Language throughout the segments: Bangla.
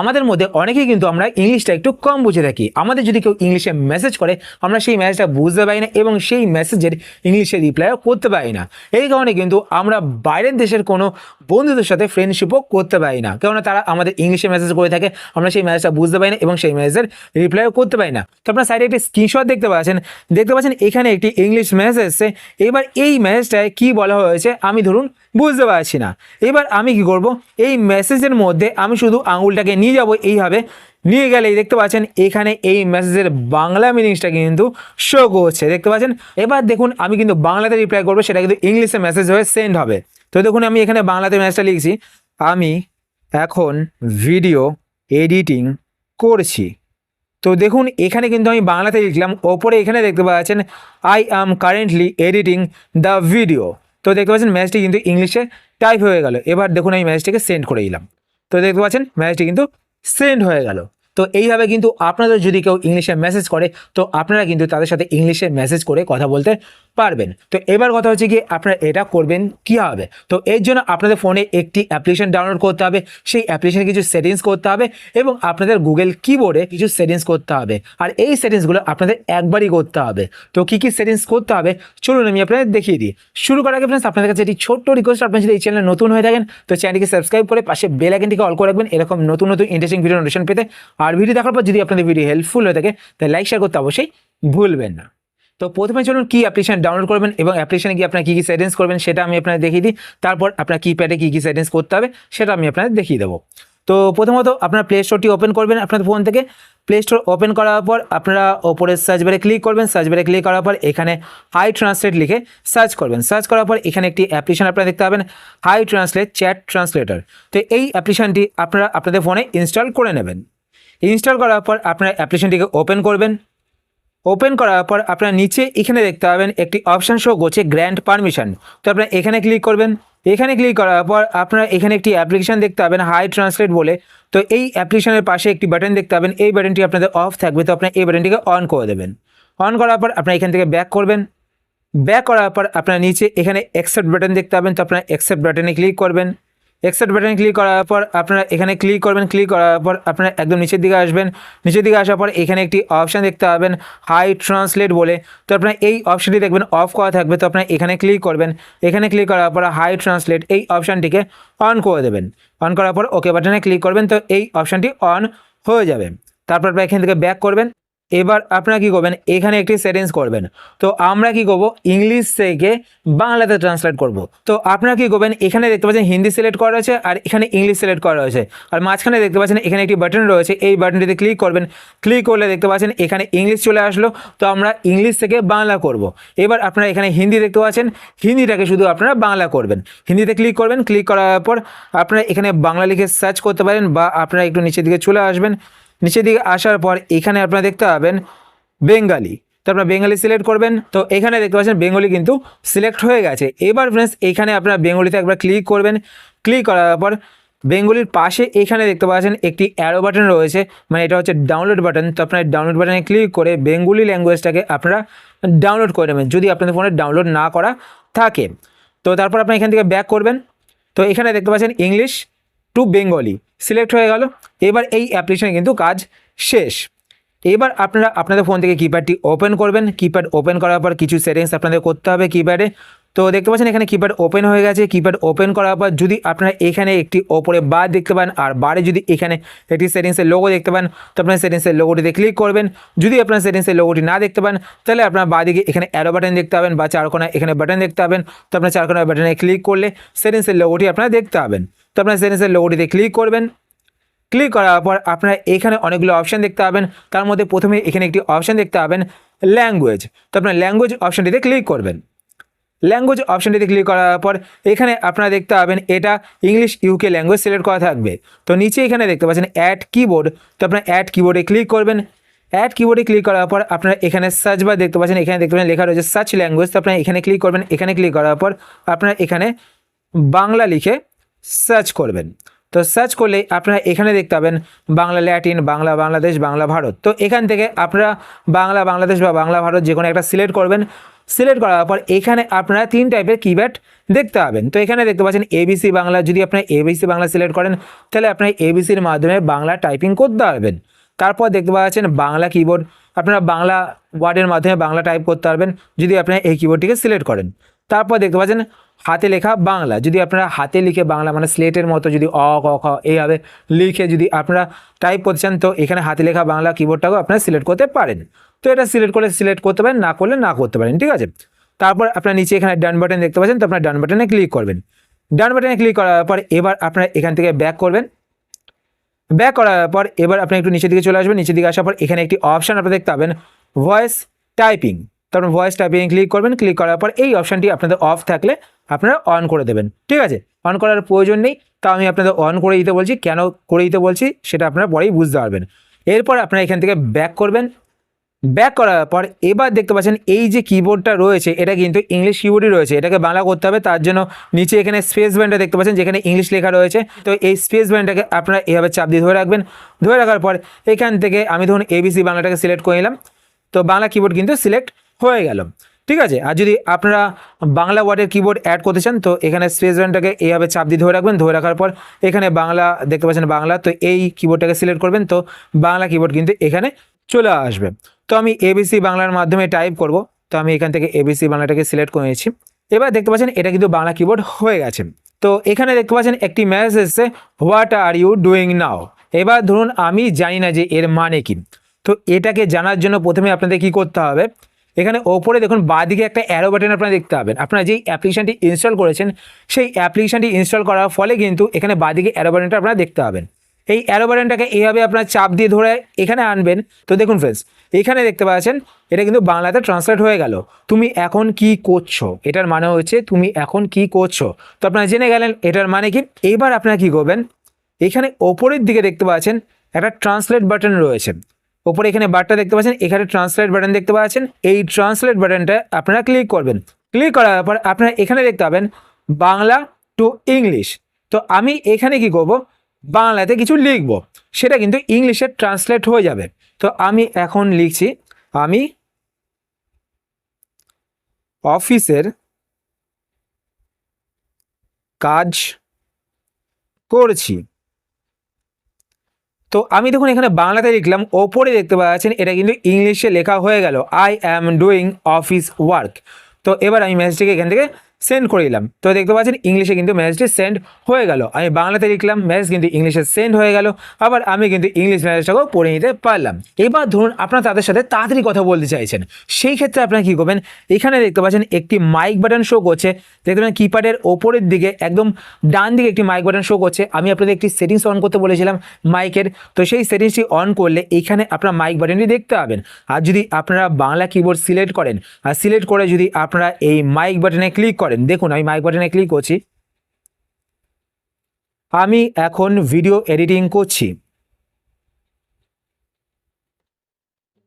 আমাদের মধ্যে অনেকেই কিন্তু আমরা ইংলিশটা একটু কম বুঝে থাকি। আমাদের যদি কেউ ইংলিশে মেসেজ করে, আমরা সেই মেসেজটা বুঝতে পারি না এবং সেই মেসেজের ইংলিশে রিপ্লাইও করতে পারি না। এই কারণে কিন্তু আমরা বাইরের দেশের কোনো বন্ধুদের সাথে ফ্রেন্ডশিপও করতে পারি না। কেননা তারা আমাদের ইংলিশে মেসেজ করে থাকে, আমরা সেই মেসেজটা বুঝতে পারি না এবং সেই মেসেজের রিপ্লাইও করতে পারি না। তো আপনার সাইডে একটি স্ক্রিনশট দেখতে পাচ্ছেন। দেখতে পাচ্ছেন এখানে একটি ইংলিশ মেসেজ এসছে। এবার এই মেসেজটায় কি বলা হয়েছে আমি ধরুন বুঝতে পারছি না। এবার আমি কি করব? এই মেসেজের মধ্যে আমি শুধু আঙুলটাকে নিয়ে যাব এইভাবে। নিয়ে গেলেই দেখতে পাচ্ছেন এখানে এই মেসেজের বাংলা মিনিংসটা কিন্তু শো করছে। দেখতে পাচ্ছেন? এবার দেখুন আমি কিন্তু বাংলাতে রিপ্লাই করব, সেটা কিন্তু ইংলিশে মেসেজ হয়ে সেন্ড হবে। তো দেখুন, আমি এখানে বাংলাতে মেসেজটা লিখছি। আমি এখন ভিডিও এডিটিং করছি। তো দেখুন, এখানে কিন্তু আমি বাংলাতে লিখলাম, ওপরে এখানে দেখতে পাচ্ছেন I am currently editing the video তো দেখতে পাচ্ছেন ম্যাচটি কিন্তু ইংলিশে টাইপ হয়ে গেল। এবার দেখুন, আমি ম্যাচটিকে সেন্ড করে দিলাম। তো দেখতে পাচ্ছেন ম্যাচটি কিন্তু সেন্ড হয়ে গেল। তো এইভাবে কিন্তু আপনাদের যদি কেউ ইংলিশে মেসেজ করে, তো আপনারা কিন্তু তাদের সাথে ইংলিশে মেসেজ করে কথা বলতে পারবেন। তো এবার কথা হচ্ছে কি আপনারা এটা করবেন কী হবে? তো এর জন্য আপনাদের ফোনে একটি অ্যাপ্লিকেশন ডাউনলোড করতে হবে, সেই অ্যাপ্লিকেশনে কিছু সেটিংস করতে হবে এবং আপনাদের গুগল কিবোর্ডে কিছু সেটিংস করতে হবে। আর এই সেটিংসগুলো আপনাদের একবারই করতে হবে। তো কী কী সেটিংস করতে হবে? চলুন আমি আপনাদের দেখিয়ে দিই। শুরু করার আগে ফ্রেন্ডস আপনাদের কাছে একটি ছোট্ট রিকোয়েস্ট আপনার যদি এই চ্যানেলে নতুন হয়ে থাকেন, তো চ্যানেলটিকে সাবস্ক্রাইব করে পাশে বেল আইকনটিকে অল করে রাখবেন, এরকম নতুন নতুন ইন্টারেস্টিং ভিডিও নোটিফিকেশন পেতে। আর ভিডিও দেখার পর যদি আপনাদের ভিডিও হেল্পফুল হয়ে থাকে, তাহলে লাইক শেয়ার করতে অবশ্যই ভুলবেন না। তো প্রথমে চলুন কি অ্যাপ্লিকেশন ডাউনলোড করবেন এবং অ্যাপ্লিকেশনে গিয়ে আপনার কী কী সেটিংস করবেন সেটা আমি আপনাদের দেখিয়ে দিই। তারপর আপনার কিপ্যাডে কী কী সেটিংস করতে হবে সেটা আমি আপনাদের দেখিয়ে দেবো। তো প্রথমত আপনার প্লে স্টোরটি ওপেন করবেন আপনাদের ফোন থেকে। প্লে স্টোর ওপেন করার পর আপনারা ওপরে সার্চ বারে ক্লিক করবেন। সার্চ বারে ক্লিক করার পর এখানে হাই ট্রান্সলেট লিখে সার্চ করবেন। সার্চ করার পর এখানে একটি অ্যাপ্লিকেশন আপনারা দেখতে পাবেন হাই ট্রান্সলেট চ্যাট ট্রান্সলেটর তো এই অ্যাপ্লিকেশনটি আপনারা আপনাদের ফোনে ইনস্টল করে নেবেন। ইনস্টল করার পর আপনারা অ্যাপ্লিকেশনটিকে ওপেন করবেন। ওপেন করার পর আপনার নিচে এখানে দেখতে পাবেন একটি অপশান শো করছে গ্র্যান্ড পারমিশন তো আপনার এখানে ক্লিক করবেন। এখানে ক্লিক করার পর আপনারা এখানে একটি অ্যাপ্লিকেশান দেখতে পাবেন হাই ট্রান্সলেট বলে। তো এই অ্যাপ্লিকেশনের পাশে একটি বাটন দেখতে পাবেন। এই বাটনটি আপনাদের অফ থাকবে। তো আপনার এই বাটনটিকে অন করে দেবেন। অন করার পর আপনার এখান থেকে ব্যাক করবেন। ব্যাক করার পর আপনার নিচে এখানে অ্যাকসেপ্ট বাটন দেখতে পাবেন। তো আপনার অ্যাকসেপ্ট বাটনে ক্লিক করবেন। অ্যাকসেপ্ট বাটনে ক্লিক করার পর আপনারা এখানে ক্লিক করবেন ক্লিক করার পর আপনারা একদম নিচের দিকে আসবেন। নিচের দিকে আসার পর এখানে একটি অপশান দেখতে পাবেন হাই ট্রান্সলেট বলে। তো আপনার এই অপশানটি দেখবেন অফ করা থাকবে, তো আপনার এখানে ক্লিক করবেন। এখানে ক্লিক করার পর হাই ট্রান্সলেট এই অপশানটিকে অন করে দেবেন। অন করার পর ওকে বাটনে ক্লিক করবেন, তো এই অপশানটি অন হয়ে যাবে। তারপর আপনারা এখান থেকে ব্যাক করবেন। এবার আপনারা কী করবেন? এখানে একটি সেটিংস করবেন। তো আমরা কি করব? ইংলিশ থেকে বাংলাতে ট্রান্সলেট করব। তো আপনারা কি করবেন? এখানে দেখতে পাচ্ছেন হিন্দি সিলেক্ট করা রয়েছে আর এখানে ইংলিশ সিলেক্ট করা রয়েছে। আর মাঝখানে দেখতে পাচ্ছেন এখানে একটি বাটন রয়েছে। এই বাটনটিতে ক্লিক করবেন। ক্লিক করলে দেখতে পাচ্ছেন এখানে ইংলিশ চলে আসলো। তো আমরা ইংলিশ থেকে বাংলা করব। এবার আপনারা এখানে হিন্দি দেখতে পাচ্ছেন। হিন্দিটাকে শুধু আপনারা বাংলা করবেন। হিন্দিতে ক্লিক করবেন। ক্লিক করার পর আপনারা এখানে বাংলা লিখে সার্চ করতে পারেন বা আপনারা একটু নিচের দিকে চলে আসবেন। নিচের দিকে আসার পর এখানে আপনারা দেখতে পাবেন বেঙ্গালি। তো আপনারা বেঙ্গলি সিলেক্ট করবেন। তো এখানে দেখতে পাচ্ছেন বেঙ্গলি কিন্তু সিলেক্ট হয়ে গেছে। এবার ফ্রেন্ডস এখানে আপনারা বেঙ্গলিতে একবার ক্লিক করবেন। ক্লিক করার পর বেঙ্গলির পাশে এখানে দেখতে পাচ্ছেন একটি অ্যারো বাটন রয়েছে। মানে এটা হচ্ছে ডাউনলোড বাটন তো আপনার ডাউনলোড বাটনে ক্লিক করে বেঙ্গলি ল্যাঙ্গুয়েজটাকে আপনারা ডাউনলোড করে নেবেন। যদি আপনাদের ফোনে ডাউনলোড না করা থাকে। তো তারপর আপনি এখান থেকে ব্যাক করবেন। তো এখানে দেখতে পাচ্ছেন ইংলিশ টু বেঙ্গলি সিলেক্ট হয়ে গেল। এবার এই অ্যাপ্লিকেশনে কিন্তু কাজ শেষ। এবার আপনারা আপনাদের ফোন থেকে কিপ্যাডটি ওপেন করবেন। কিপ্যাড ওপেন করার পর কিছু সেটিংস আপনাদের করতে হবে কিপ্যাডে তো দেখতে পাচ্ছেন এখানে কিপ্যাড ওপেন হয়ে গেছে। কিপ্যাড ওপেন করার পর যদি আপনারা এখানে একটি ওপরে বার দেখতে পান আর বারে যদি এখানে একটি সেটিংসের লোগো দেখতে পান, তো আপনার সেটিংসের লোগোটিতে ক্লিক করবেন। যদি আপনার সেটিংসের লোগোটি না দেখতে পান, তাহলে আপনার বাদিকে এখানে অ্যারো বাটন দেখতে পাবেন বা চারকোনা এখানে বাটন দেখতে পাবেন। তো আপনার চারকোনা বাটনে ক্লিক করলে সেটিংসের লোগোটি আপনারা দেখতে পাবেন। তো আপনার সেটিংসের লোগোটিতে ক্লিক করবেন। ক্লিক করার পর আপনারা এখানে অনেকগুলো অপশান দেখতে পাবেন। তার মধ্যে প্রথমে এখানে একটি অপশান দেখতে পাবেন ল্যাঙ্গুয়েজ তো আপনার ল্যাঙ্গুয়েজ অপশানটিতে ক্লিক করবেন। ল্যাঙ্গুয়েজ অপশানটিতে ক্লিক করার পর এখানে আপনারা দেখতে পাবেন এটা ইংলিশ ইউকে ল্যাঙ্গুয়েজ সিলেক্ট করা থাকবে। তো নিচে এখানে দেখতে পাচ্ছেন অ্যাড কিবোর্ড তো আপনার অ্যাড কিবোর্ডে ক্লিক করবেন। অ্যাড কিবোর্ডে ক্লিক করার পর আপনারা এখানে সার্চ বার দেখতে পাচ্ছেন। এখানে দেখতে পাচ্ছেন লেখা রয়েছে সার্চ ল্যাঙ্গুয়েজ তো আপনারা এখানে ক্লিক করবেন। এখানে ক্লিক করার পর আপনারা এখানে বাংলা লিখে সার্চ করবেন। তো সার্চ করলে আপনারা এখানে দেখতে পাবেন বাংলা ল্যাটিন, বাংলা বাংলাদেশ, বাংলা ভারত। তো এখান থেকে আপনারা বাংলা বাংলাদেশ বা বাংলা ভারত যে কোনো একটা সিলেক্ট করবেন। সিলেক্ট করার পর এখানে আপনারা তিন টাইপের কিপ্যাড দেখতে পাবেন। তো এখানে দেখতে পাচ্ছেন এবিসি বাংলা, যদি আপনারা এবিসি বাংলা সিলেক্ট করেন, তাহলে আপনারা এবিসির মাধ্যমে বাংলা টাইপিং করতে পারবেন। তারপর দেখতে পাচ্ছেন বাংলা কিবোর্ড আপনারা বাংলা ওয়ার্ডের মাধ্যমে বাংলা টাইপ করতে পারবেন, যদি আপনারা এই কিবোর্ডটিকে সিলেক্ট করেন। তারপর দেখতে পাচ্ছেন হাতে লেখা বাংলা। যদি আপনারা হাতে লিখে বাংলা মানে স্লেটের মতো যদি অ, ক, খ, এইভাবে লিখে যদি আপনারা টাইপ করতে চান, তো এখানে হাতে লেখা বাংলা কিবোর্ডটাকেও আপনারা সিলেক্ট করতে পারেন। তো এটা সিলেক্ট করে সিলেক্ট করতে পারেন, না করলে না করতে পারেন, ঠিক আছে? তারপর আপনার নিচে এখানে ডান বাটন দেখতে পাচ্ছেন, তো আপনার ডান বাটনে ক্লিক করবেন। ডান বাটনে ক্লিক করার পর এবার আপনার এখান থেকে ব্যাক করবেন। ব্যাক করার পর এবার আপনি একটু নিচের দিকে চলে আসবেন। নিচের দিকে আসার পর এখানে একটি অপশান আপনারা দেখতে পাবেন ভয়েস টাইপিং তারপর ভয়েস টাইপিং ক্লিক করবেন ক্লিক করার পর এই অপশানটি আপনাদের অফ থাকলে আপনারা অন করে দেবেন। ঠিক আছে? অন করার প্রয়োজন নেই। তা আমি আপনাদের অন করে দিতে বলছি। কেন করে দিতে বলছি? সেটা আপনারা পরেই বুঝতে পারবেন। এরপর আপনারা এখান থেকে ব্যাক করবেন। ব্যাক করার পর এবার দেখতে পাচ্ছেন এই যে কিবোর্ডটা রয়েছে, এটা কিন্তু ইংলিশ কিবোর্ডই রয়েছে। এটাকে বাংলা করতে হবে, তার জন্য নিচে এখানে স্পেস ব্যান্ডটা দেখতে পাচ্ছেন, যেখানে ইংলিশ লেখা রয়েছে। তো এই স্পেস ব্যান্ডটাকে আপনারা এভাবে চাপ দিয়ে ধরে রাখবেন। ধরে রাখার পর এখান থেকে আমি ধরুন এবিসি বাংলাটাকে সিলেক্ট করে নিলাম। তো বাংলা কিবোর্ড কিন্তু সিলেক্ট হয়ে গেল। ঠিক আছে? আর যদি আপনারা বাংলা ওয়ার্ডের কিবোর্ড অ্যাড করতে চান, তো এখানে স্পেস ব্যান্ডটাকে এইভাবে চাপ দিয়ে ধরে রাখবেন। ধরে রাখার পর এখানে বাংলা দেখতে পাচ্ছেন বাংলা, তো এই কিবোর্ডটাকে সিলেক্ট করবেন, তো বাংলা কিবোর্ড কিন্তু এখানে চলে আসবে। তো আমি এবিসি বাংলার মাধ্যমে টাইপ করব। তো আমি এখান থেকে এবিসি বাংলাটাকে সিলেক্ট করে নিয়েছি। এবার দেখতে পাচ্ছেন এটা কিন্তু বাংলা কিবোর্ড হয়ে গেছে। তো এখানে দেখতে পাচ্ছেন একটি মেসেজ এসছে what are you doing now এবার ধরুন আমি জানি না যে এর মানে কি। তো এটাকে জানার জন্য প্রথমে আপনাদের কি করতে হবে? এখানে ওপরে দেখুন বাঁদিকে একটা অ্যারো বাটন আপনারা দেখতে পাবেন। আপনারা যেই অ্যাপ্লিকেশনটি ইনস্টল করেছেন, সেই অ্যাপ্লিকেশনটি ইনস্টল করার ফলে কিন্তু এখানে বাঁদিকে অ্যারো বাটনটা আপনারা দেখতে পাবেন। এই অ্যারো বাটনটাকে এইভাবে আপনার চাপ দিয়ে ধরে এখানে আনবেন। তো দেখুন ফ্রেন্ডস এখানে দেখতে পাচ্ছেন, এটা কিন্তু বাংলাতে ট্রান্সলেট হয়ে গেল। তুমি এখন কি করছ? এটার মানে হচ্ছে তুমি এখন কি করছ? তো আপনারা জেনে গেলেন এটার মানে কি। এইবার আপনারা কি করবেন, এখানে ওপরের দিকে দেখতে পাচ্ছেন, একটা ট্রান্সলেট বাটন রয়েছে। ওপরে এখানে বারটা দেখতে পাচ্ছেন, এখানে ট্রান্সলেট বাটন দেখতে পাচ্ছেন। এই ট্রান্সলেট বাটনটা আপনারা ক্লিক করবেন। ক্লিক করার পর আপনারা এখানে দেখতে পাবেন, বাংলা টু ইংলিশ তো আমি এখানে কি করব, বাংলাতে কিছু লিখব। সেটা কিন্তু ইংলিশে ট্রান্সলেট হয়ে যাবে। তো আমি এখন লিখছি, আমি অফিসের কাজ করছি। তো আমি দেখুন এখানে বাংলাতে লিখলাম, ওপরে দেখতে পাচ্ছেন এটা কিন্তু ইংলিশে লেখা হয়ে গেল I am doing office work তো এবার আমি মেসেজটিকে এখান থেকে সেন্ড করে দিলাম। তো দেখতে পাচ্ছেন ইংলিশে কিন্তু মেসেজটি সেন্ড হয়ে গেল। আমি বাংলাতে লিখলাম মেসেজ কিন্তু ইংলিশে সেন্ড হয়ে গেল। আবার আমি কিন্তু ইংলিশ মেসেজটাকেও পড়ে নিতে পারলাম। এবার ধরুন, আপনারা তাদের সাথে তাড়াতাড়ি কথা বলতে চাইছেন। সেই ক্ষেত্রে আপনারা কী করবেন, এখানে দেখতে পাচ্ছেন, একটি মাইক বাটন শো করছে। দেখতে পাচ্ছেন কিপ্যাডের ওপরের দিকে, একদম ডান দিকে একটি মাইক বাটন শো করছে। আমি আপনাদের একটি সেটিংস অন করতে বলেছিলাম মাইকের তো সেই সেটিংসটি অন করলে এইখানে আপনার মাইক বাটনটি দেখতে পাবেন। আর যদি আপনারা বাংলা কিবোর্ড সিলেক্ট করেন, আর সিলেক্ট করে যদি আপনারা এই মাইক বাটনে ক্লিক করেন। দেখুন, আমি মাইক বাটনে ক্লিক করছি। আমি এখন ভিডিও এডিটিং করছি।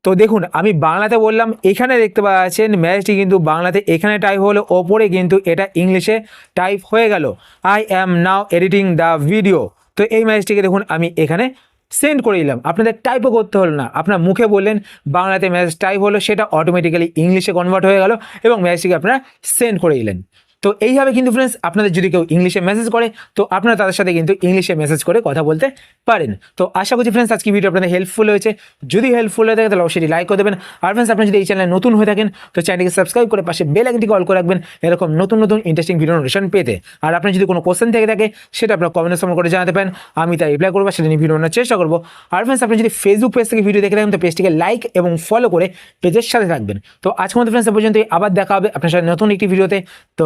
তো দেখুন, আমি বাংলাতে বললাম, এখানে দেখতে পাচ্ছেন ম্যাচটি কিন্তু বাংলাতে, এখানে টাইপ হলো, ওপরে কিন্তু এটা ইংলিশে টাইপ হয়ে গেল। I am now editing the video তো এই ম্যাচটিকে দেখুন, আমি এখানে সেন্ড করে দিলাম। আপনাদের টাইপও করতে হলো না। আপনার মুখে বললেন, বাংলাতে মেসেজ টাইপ হলো, সেটা অটোমেটিক্যালি ইংলিশে কনভার্ট হয়ে গেল এবং মেসেজটিকে আপনারা সেন্ড করে দিলেন। তো এইভাবে কিন্তু ফ্রেন্ডস আপনাদের যদি কেউ ইংলিশে মেসেজ করে, তো আপনারা তাদের সাথে কিন্তু ইংলিশে মেসেজ করে কথা বলতে পারেন। তো আশা করছি ফ্রেন্ডস আজকে ভিডিও আপনাদের হেল্পফুল হয়েছে। যদি হেল্পফুল হয়ে থাকে, তাহলে অবশ্যই লাইক করে দেবেন। আর ফ্রেন্ডস আপনি যদি এই চ্যানেলে নতুন হয়ে থাকেন, তো চ্যানেলকে সাবস্ক্রাইব করে পাশে বেল আইকনটি কল করে রাখবেন, এরকম নতুন নতুন ইন্টারেস্টিং ভিডিও নোটিফিকেশন পেতে। আর আপনার যদি কোনো কোশ্চেন থেকে থাকে, সেটা আপনার কমেন্টের সময় করে জানাতে পারেন। আমি তাই রিপ্লাই করব, সেটা নিয়ে ভিডিও চেষ্টা করব। আর ফ্রেন্ডস আপনি যদি ফেসবুক পেজ থেকে ভিডিও দেখে থাকেন, তো পেজটিকে লাইক এবং ফলো করে পেজের সাথে থাকবেন। তো আজকের মতো ফ্রেন্ডস পর্যন্ত আবার দেখা হবে আপনার সাথে নতুন একটি ভিডিওতে তো